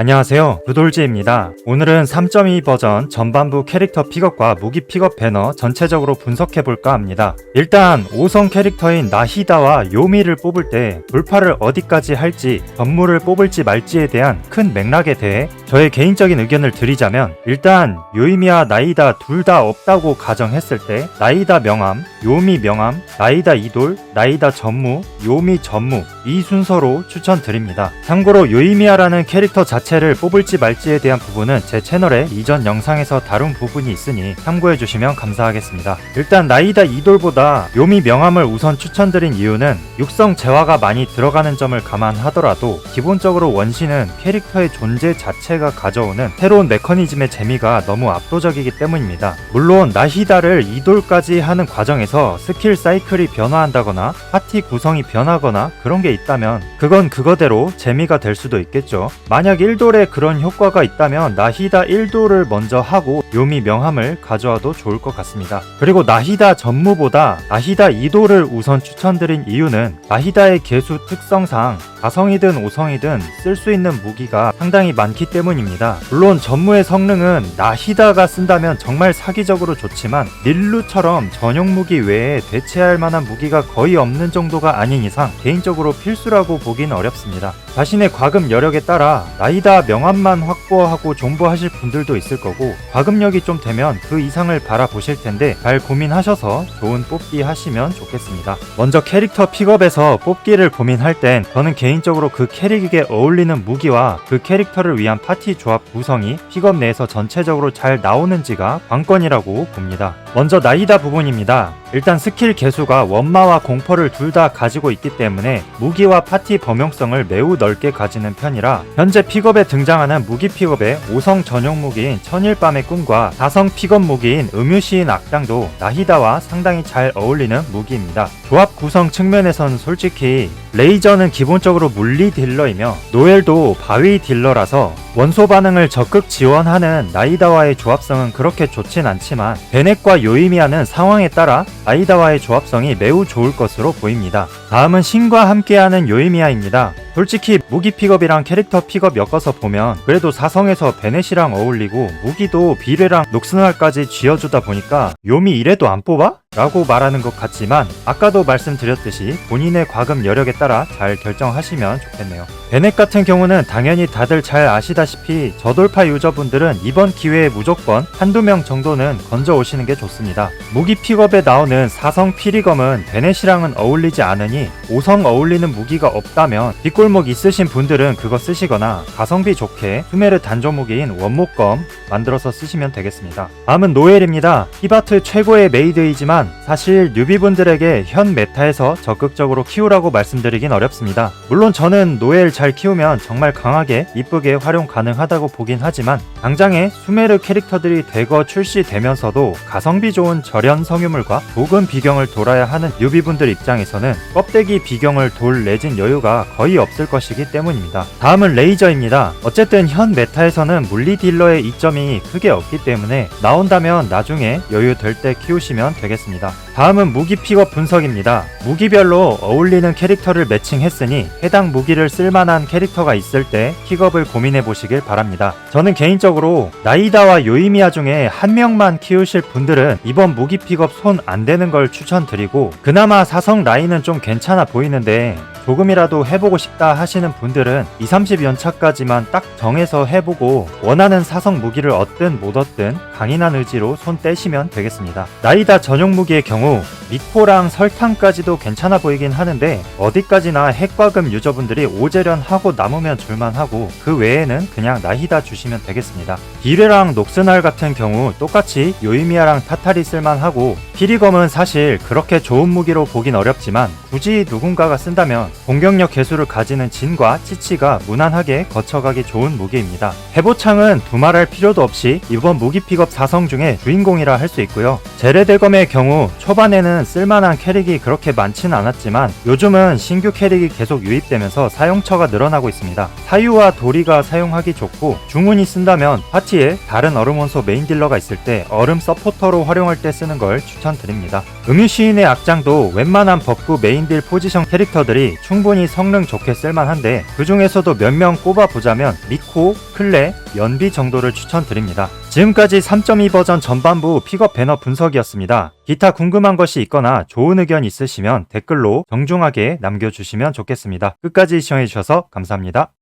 안녕하세요. 부돌지입니다. 오늘은 3.2 버전 전반부 캐릭터 픽업과 무기 픽업 배너 전체적으로 분석해볼까 합니다. 일단 5성 캐릭터인 나히다와 요미를 뽑을 때 돌파를 어디까지 할지 전무를 뽑을지 말지에 대한 큰 맥락에 대해 저의 개인적인 의견을 드리자면 일단 요이미와 나이다 둘 다 없다고 가정했을 때 나이다 명함, 요미 명함, 나이다 이돌, 나이다 전무, 요미 전무 이 순서로 추천드립니다. 참고로 요이미아라는 캐릭터 자체 를 뽑을지 말지에 대한 부분은 제 채널에 이전 영상에서 다룬 부분이 있으니 참고해주시면 감사하겠습니다. 일단 나이다 이돌보다 요미 명함을 우선 추천드린 이유는 육성 재화가 많이 들어가는 점을 감안하더라도 기본적으로 원신은 캐릭터의 존재 자체가 가져오는 새로운 메커니즘의 재미가 너무 압도적이기 때문입니다. 물론 나히다를 이돌까지 하는 과정에서 스킬 사이클이 변화한다거나 파티 구성이 변하거나 그런 게 있다면 그건 그거대로 재미가 될 수도 있겠죠. 만약 1 돌에 그런 효과가 있다면 나히다 1돌을 먼저 하고 요미 명함을 가져와도 좋을 것 같습니다. 그리고 나히다 전무보다 나히다 2돌을 우선 추천드린 이유는 나히다의 개수 특성상 4성이든 5성이든 쓸 수 있는 무기가 상당히 많기 때문입니다. 물론 전무의 성능은 나히다가 쓴다면 정말 사기적으로 좋지만 닐루처럼 전용 무기 외에 대체할 만한 무기가 거의 없는 정도가 아닌 이상 개인적으로 필수라고 보긴 어렵습니다. 자신의 과금 여력에 따라 나이다 명함만 확보하고 존버하실 분들도 있을 거고 과금력이 좀 되면 그 이상을 바라보실 텐데 잘 고민하셔서 좋은 뽑기 하시면 좋겠습니다. 먼저 캐릭터 픽업에서 뽑기를 고민할 땐 저는 개인적으로 그 캐릭에게 어울리는 무기와 그 캐릭터를 위한 파티 조합 구성이 픽업 내에서 전체적으로 잘 나오는지가 관건이라고 봅니다. 먼저 나이다 부분입니다. 일단 스킬 개수가 원마와 공퍼를 둘 다 가지고 있기 때문에 무기와 파티 범용성을 매우 넓게 가지는 편이라 현재 픽업에 등장하는 무기 픽업의 5성 전용 무기인 천일밤의 꿈과 4성 픽업 무기인 음유시인 악당도 나히다와 상당히 잘 어울리는 무기입니다. 조합 구성 측면에선 솔직히 레이저는 기본적으로 물리 딜러이며 노엘도 바위 딜러라서 원소 반응을 적극 지원하는 나이다와의 조합성은 그렇게 좋진 않지만 베넷과 요이미아는 상황에 따라 나이다와의 조합성이 매우 좋을 것으로 보입니다. 다음은 신과 함께하는 요이미아입니다. 솔직히 무기 픽업이랑 캐릭터 픽업 엮어서 보면 그래도 사성에서 베넷이랑 어울리고 무기도 비례랑 녹슨활까지 쥐어주다 보니까 요미 이래도 안 뽑아? 라고 말하는 것 같지만 아까도 말씀드렸듯이 본인의 과금 여력에 따라 잘 결정하시면 좋겠네요. 베넷 같은 경우는 당연히 다들 잘 아시다시피 저돌파 유저분들은 이번 기회에 무조건 한두 명 정도는 건져 오시는 게 좋습니다. 무기 픽업에 나오는 사성 피리검은 베넷이랑은 어울리지 않으니 5성 어울리는 무기가 없다면 뒷골목 있으신 분들은 그거 쓰시거나 가성비 좋게 수메르 단조 무기인 원목검 만들어서 쓰시면 되겠습니다. 다음은 노엘입니다. 히바트 최고의 메이드이지만 사실 뉴비분들에게 현 메타에서 적극적으로 키우라고 말씀드리긴 어렵습니다. 물론 저는 노엘 잘 키우면 정말 강하게 이쁘게 활용 가능하다고 보긴 하지만 당장에 수메르 캐릭터들이 대거 출시되면서도 가성비 좋은 절연 성유물과 조금 비경을 돌아야 하는 뉴비분들 입장에서는 껍데기 비경을 돌 내진 여유가 거의 없을 것이기 때문입니다. 다음은 레이저입니다. 어쨌든 현 메타에서는 물리 딜러의 이점이 크게 없기 때문에 나온다면 나중에 여유 될 때 키우시면 되겠습니다. 다음은 무기 픽업 분석입니다. 무기별로 어울리는 캐릭터를 매칭했으니 해당 무기를 쓸만한 캐릭터가 있을 때 픽업을 고민해 보시길 바랍니다. 저는 개인적으로 나이다와 요이미아 중에 한 명만 키우실 분들은 이번 무기 픽업 손안 대는 걸 추천드리고 그나마 사성 라인은 좀 괜찮아 보이는데 조금이라도 해보고 싶다 하시는 분들은 2, 30연차까지만 딱 정해서 해보고 원하는 사성 무기를 얻든 못 얻든 강인한 의지로 손 떼시면 되겠습니다. 나이다 전용 무기의 경우 미코랑 설탕까지도 괜찮아 보이긴 하는데 어디까지나 핵과금 유저분들이 오재련 하고 남으면 줄만하고 그 외에는 그냥 나히다 주시면 되겠습니다. 비뢰랑 녹스날 같은 경우 똑같이 요이미아랑 타타리 쓸만하고 피리검은 사실 그렇게 좋은 무기로 보긴 어렵지만 굳이 누군가가 쓴다면 공격력 개수를 가지는 진과 치치가 무난하게 거쳐가기 좋은 무기입니다. 해보창은 두말할 필요도 없이 이번 무기 픽업 4성 중에 주인공이라 할 수 있고요. 제레데검의 경우 초반에는 쓸만한 캐릭이 그렇게 많지는 않았지만 요즘은 신규 캐릭이 계속 유입되면서 사용처가 늘어나고 있습니다. 사유와 도리가 사용하기 좋고 중훈이 쓴다면 파티에 다른 얼음 원소 메인 딜러가 있을 때 얼음 서포터로 활용할 때 쓰는 걸 추천드립니다. 음유 시인의 악장도 웬만한 법구 메인 딜 포지션 캐릭터들이 충분히 성능 좋게 쓸만한데 그 중에서도 몇 명 꼽아보자면 리코, 클레, 연비 정도를 추천드립니다. 지금까지 3.2 버전 전반부 픽업 배너 분석이었습니다. 기타 궁금한 것이 있거나 좋은 의견 있으시면 댓글로 정중하게 남겨주시면 좋겠습니다. 끝까지 시청해주셔서 감사합니다.